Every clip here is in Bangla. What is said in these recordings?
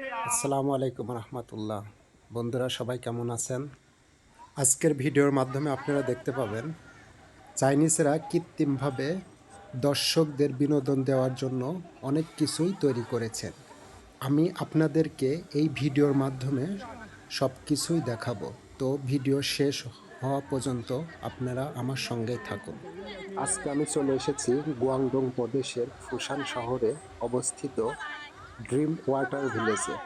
আসসালামু আলাইকুম রহমতুল্লাহ। বন্ধুরা, সবাই কেমন আছেন? আজকের ভিডিওর মাধ্যমে আপনারা দেখতে পাবেন, চাইনিজরা কৃত্রিমভাবে দর্শকদের বিনোদন দেওয়ার জন্য অনেক কিছুই তৈরি করেছেন। আমি আপনাদেরকে এই ভিডিওর মাধ্যমে সব কিছুই দেখাবো। তো ভিডিও শেষ হওয়া পর্যন্ত আপনারা আমার সঙ্গেই থাকুন। আজকে আমি চলে এসেছি গুয়াংডং প্রদেশের ফুসান শহরে অবস্থিত ড্রিম ওয়াটার ভিলেজে।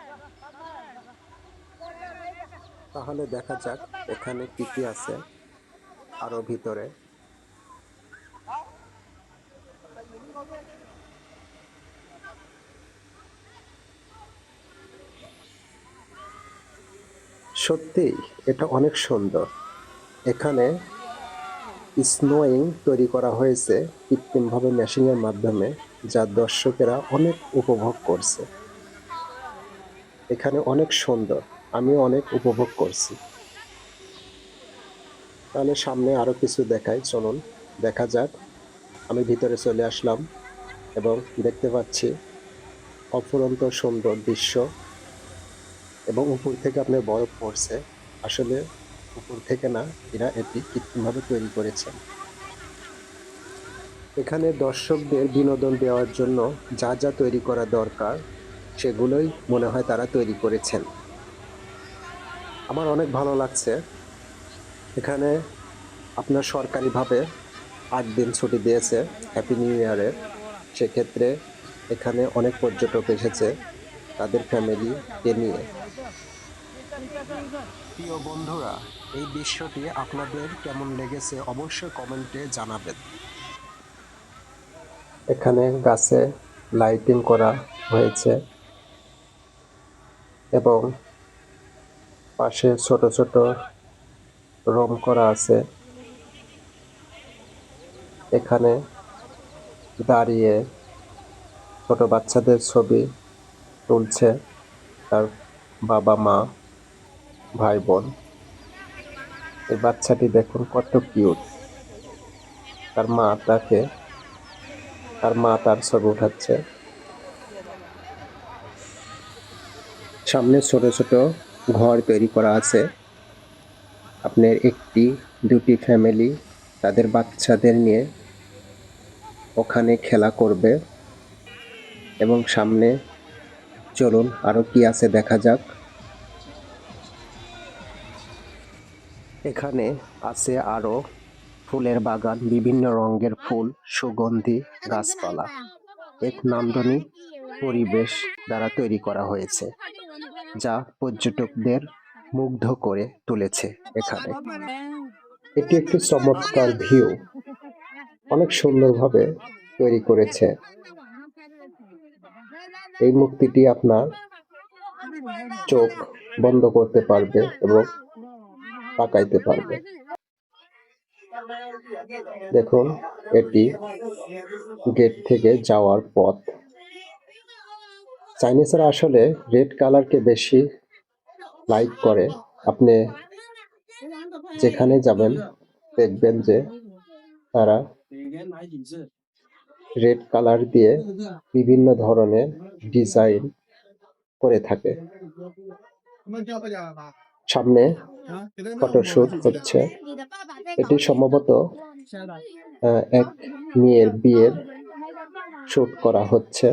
তাহলে দেখা যাক এখানে কি কি আছে আরও ভিতরে। সত্যি, এটা অনেক সুন্দর। এখানে স্নোয়িং তৈরি করা হয়েছে কৃত্রিমভাবে মেশিনের মাধ্যমে। যা দর্শকেরা অনেক উপভোগ করছে। এখানে অনেক সুন্দর, আমিও অনেক উপভোগ করছি। তাহলে সামনে আরও কিছু দেখাই, চলুন, দেখা যাক। আমি ভিতরে চলে আসলাম এবং দেখতে পাচ্ছি অফুরন্ত সুন্দর দৃশ্য এবং উপর থেকে আপনার বরফ পড়ছে। আসলে উপর থেকে না, এরা এটি কৃত্রিমভাবে তৈরি করেছেন এখানে দর্শকদের বিনোদন দেওয়ার জন্য যা যা তৈরি করা দরকার, সেগুলোই মনে হয় তারা তৈরি করেছেন। আমার অনেক ভালো লাগছে। এখানে আপনার সরকারিভাবে আট দিন ছুটি দিয়েছে হ্যাপি নিউ ইয়ারের সেক্ষেত্রে এখানে অনেক পর্যটক এসেছে, তাদের ফ্যামিলিকে নিয়ে। প্রিয় বন্ধুরা, এই দৃশ্যটি আপনাদের কেমন লেগেছে অবশ্যই কমেন্টে জানাবেন। এখানে গাছে লাইটিং করা হয়েছে এবং পাশে ছোট ছোট রম করা আছে। এখানে দাঁড়িয়ে ছোট বাচ্চাদের ছবি তুলছে তার বাবা, মা, ভাই, বোন। এই বাচ্চাটি দেখুন কত কিউট। তার মা তাকে তার মা তার ছবি উঠাচ্ছে। সামনে ছোট ছোট ঘর তৈরি করা আছে। আপনার একটি, দুটি ফ্যামিলি তাদের বাচ্চাদের নিয়ে ওখানে খেলা করবে। এবং সামনে চলুন আরও কি আছে দেখা যাক। এখানে আছে আরও ফুলের বাগান, বিভিন্ন রঙের ফুল, সুগন্ধি, গাছপালা। এক নান্দনিক পরিবেশ দ্বারা তৈরি করা হয়েছে, যা পর্যটকদের মুগ্ধ করে তুলেছে এখানে। এটি একটি চমৎকার ভিউ। অনেক সুন্দরভাবে তৈরি করেছে। এই মূর্তিটি আপনার চোখ বন্ধ করতে পারবে এবং তাকাইতে পারবে। দেখুন, এটি গেট থেকে যাওয়ার পথ। চাইনিজরা আসলে রেড কালারকে বেশি লাইক করে। আপনি যেখানে যাবেন, দেখবেন যে তারা রেড কালার দিয়ে বিভিন্ন ধরনের ডিজাইন করে থাকে। সামনে ফটোশুট হচ্ছে। এটি সম্ভবত এক মেয়ের বিয়ের শুট করা হচ্ছে।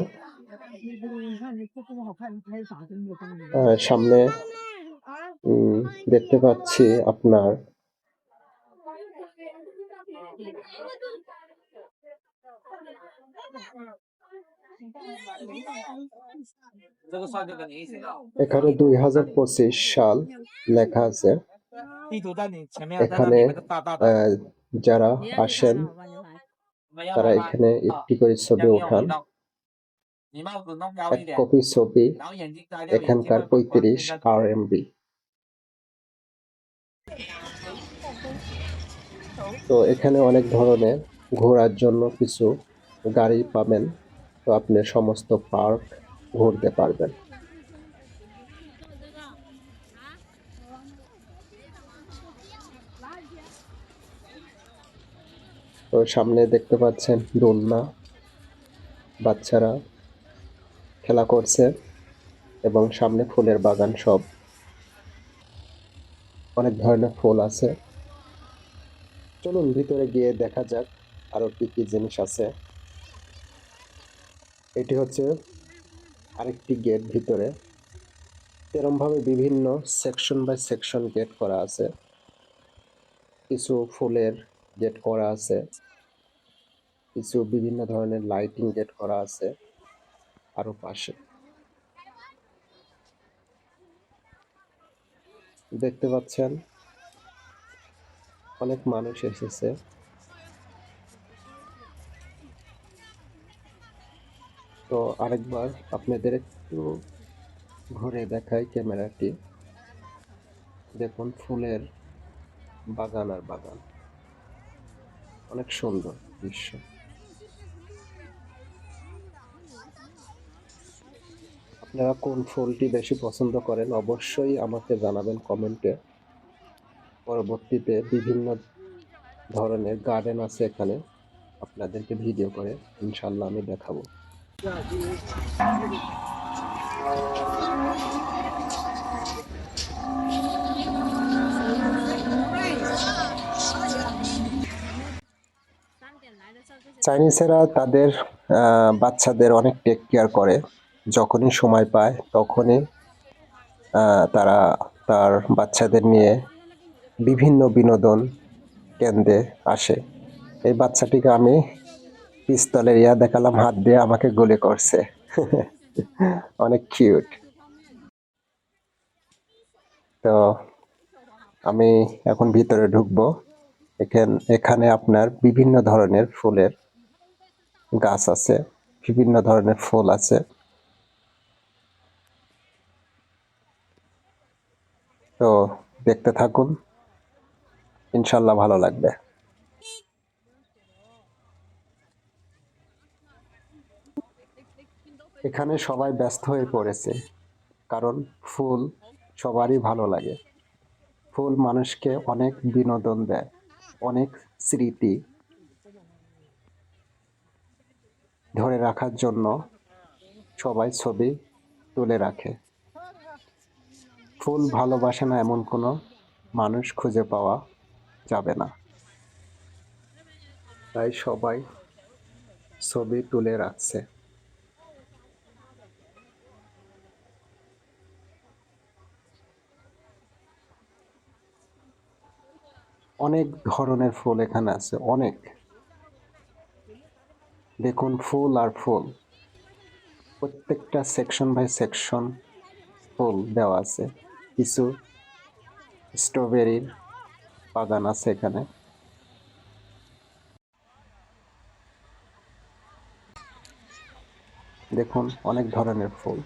সামনে দেখতে পাচ্ছি আপনার এখানে দুই হাজার পঁচিশ সাল লেখা আছে। এখানে যারা আসেন, তারা এখানে একটি করে ছবি ওঠান। এক কপি ছবি, এখানকার পঁয়ত্রিশ আর এমবি তো এখানে অনেক ধরনের ঘোরার জন্য কিছু গাড়ি পাবেন। তো আপনি সমস্ত পার্ক ঘুরতে পারবেন। তো সামনে দেখতে পাচ্ছেন দোলনা, বাচ্চারা খেলা করছে এবং সামনে ফুলের বাগান সব। অনেক ধরনের ফুল আছে। চলুন ভিতরে গিয়ে দেখা যাক আরও কি কি জিনিস আছে। এটি হচ্ছে আরেকটি গেট ভিতরে। এরম ভাবে বিভিন্ন সেকশন বাই সেকশন গেট করা আছে। কিছু ফুলের গেট করা আছে। কিছু বিভিন্ন ধরনের লাইটিং গেট করা আছে আরও পাশে। দেখতে পাচ্ছেন, অনেক মানুষ এসেছে। তো আরেকবার আপনাদের একটু ঘুরে দেখাই ক্যামেরাটি। দেখুন, ফুলের বাগান আর বাগান। অনেক সুন্দর দৃশ্য। আপনারা কোন ফুলটি বেশি পছন্দ করেন, অবশ্যই আমাকে জানাবেন কমেন্টে। পরবর্তীতে বিভিন্ন ধরনের গার্ডেন আছে এখানে। আপনাদেরকে ভিডিও করে ইনশাল্লাহ আমি দেখাবো। চাইনিজেরা তাদের বাচ্চাদের অনেক টেক কেয়ার করে। যখনই সময় পায়, তখনই তারা তার বাচ্চাদের নিয়ে বিভিন্ন বিনোদন কেন্দ্রে আসে। এই বাচ্চাটিকে আমি পিস্তলের ইয়া দেখালাম, হাত দিয়ে আমাকে গুলি করছে। অনেক কিউট তো, আমি এখন ভিতরে ঢুকবো। এখান, এখানে আপনার বিভিন্ন ধরনের ফুলের গাছ আছে, বিভিন্ন ধরনের ফুল আছে। তো, দেখতে থাকুন। ইনশাল্লাহ ভালো লাগবে। এখানে সবাই ব্যস্ত হয়ে পড়েছে। কারণ ফুল সবারই ভালো লাগে। ফুল মানুষকে অনেক বিনোদন দেয়, অনেক স্মৃতি ধরে রাখার জন্য সবাই ছবি তুলে রাখে। ফুল ভালোবাসে না এমন কোনো মানুষ খুঁজে পাওয়া যাবে না। তাই সবাই ছবি তুলে রাখছে। অনেক ধরনের ফুল এখানে আছে, অনেক। দেখুন ফুল আর ফুল। প্রত্যেকটা সেকশন বাই সেকশন ফুল দেওয়া আছে। কিছু স্ট্রবেরির বাগান আছে এখানে। দেখুন অনেক ধরনের ফুল।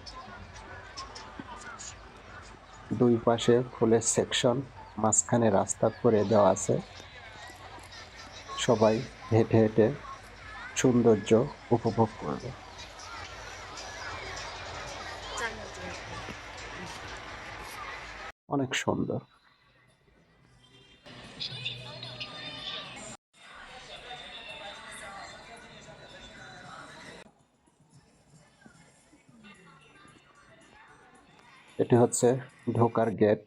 দুই পাশে ফুলের সেকশন। মাঝখানে রাস্তা করে দেওয়া আছে। সবাই হেঁটে হেঁটে সৌন্দর্য উপভোগ করবে। অনেক সুন্দর। এটি হচ্ছে ঢোকার গেট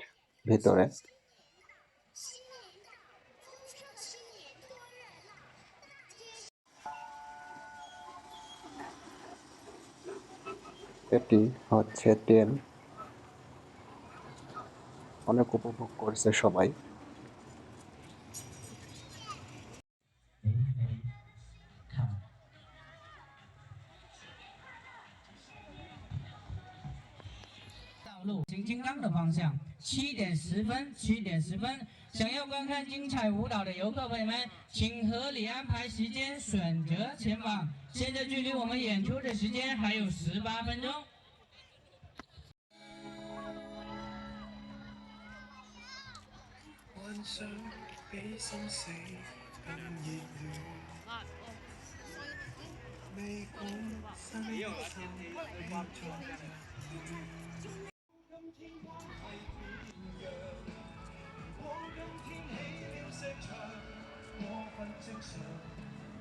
ভিতরে। এটি হচ্ছে ট্রেন অনেক উপভোগ করছে সবাই “道路行金刚”的方向，七点十分，七点十分。想要观看精彩舞蹈的游客朋友们，请合理安排时间，选择前往。 现在距离我们演出的时间还有十八分钟。幻想比生死更熱烈，未管身心變作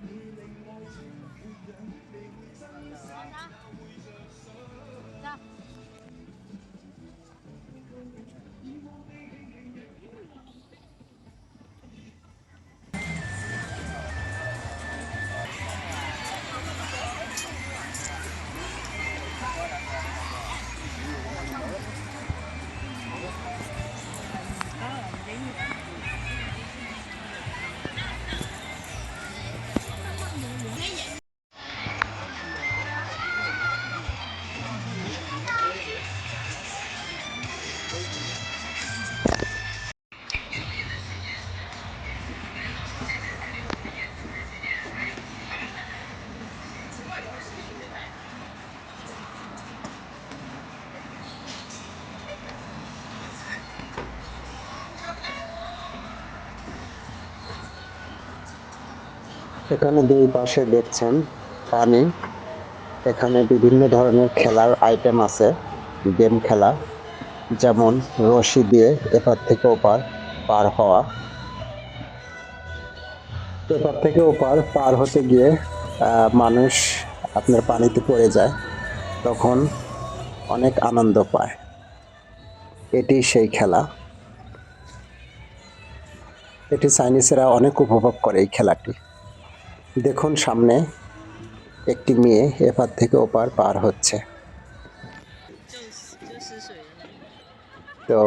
你令我超越人你会珍惜会 এখানে দুই পাশে দেখছেন পানি। এখানে বিভিন্ন ধরনের খেলার আইটেম আছে গেম খেলা। যেমন রশি দিয়ে এপার থেকে ওপার পার হওয়া। এপার থেকে ওপার পার হতে গিয়ে মানুষ আপনার পানিতে পড়ে যায়, তখন অনেক আনন্দ পায়। এটি সেই খেলা। এটি চাইনিজেরা অনেক উপভোগ করে এই খেলাটি। দেখুন সামনে একটি মেয়ে এপার থেকে ওপার পার হচ্ছে। তো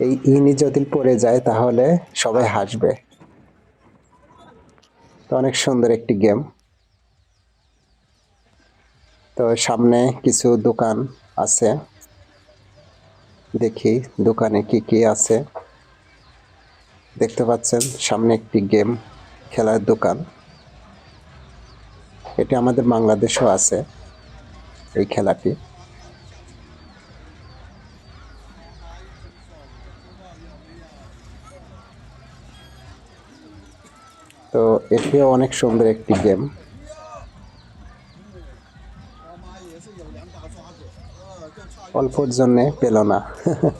এই ইনি যদি পড়ে যায় তাহলে সবাই হাসবে। তো অনেক সুন্দর একটি গেম। তো সামনে কিছু দোকান আছে। দেখি দোকানে কি কি আছে। দেখতে পাচ্ছেন সামনে একটি গেম। খেলার দোকান। এটি আমাদের বাংলাদেশেও আছে এই খেলাটি। তো এটিও অনেক সুন্দর একটি গেম। অল্পর জন্যে পেল না।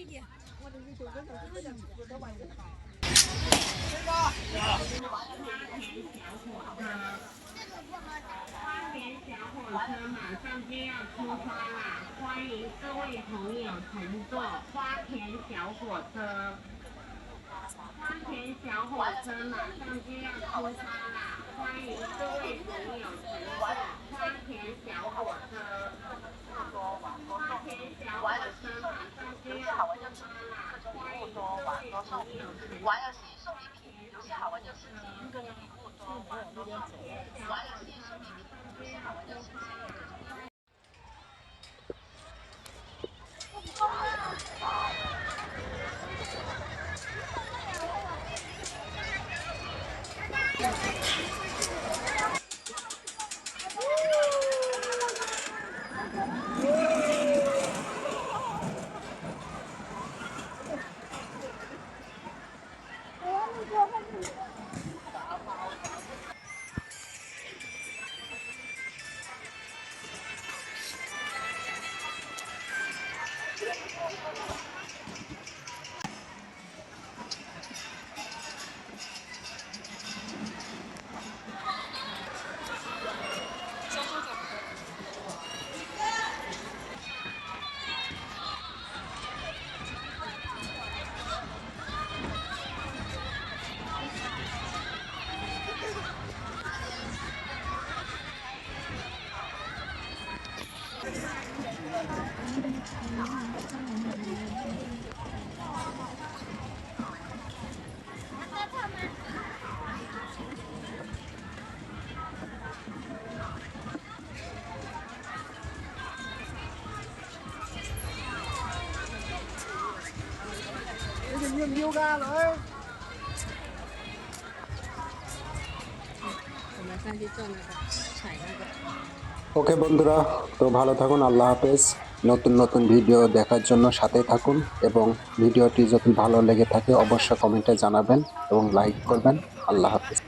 花田小火车马上就要出发啦欢迎各位朋友乘坐花田小火车。花田小火车马上就要出发啦！欢迎各位朋友乘坐花田小火车。dừng yoga nữa ওকে বন্ধুরা, তো ভালো থাকুন, আল্লাহ হাফেজ। নতুন নতুন ভিডিও দেখার জন্য সাথে থাকুন এবং ভিডিওটি যদি ভালো লেগে থাকে, অবশ্যই কমেন্টে জানাবেন এবং লাইক করবেন। আল্লাহ হাফেজ।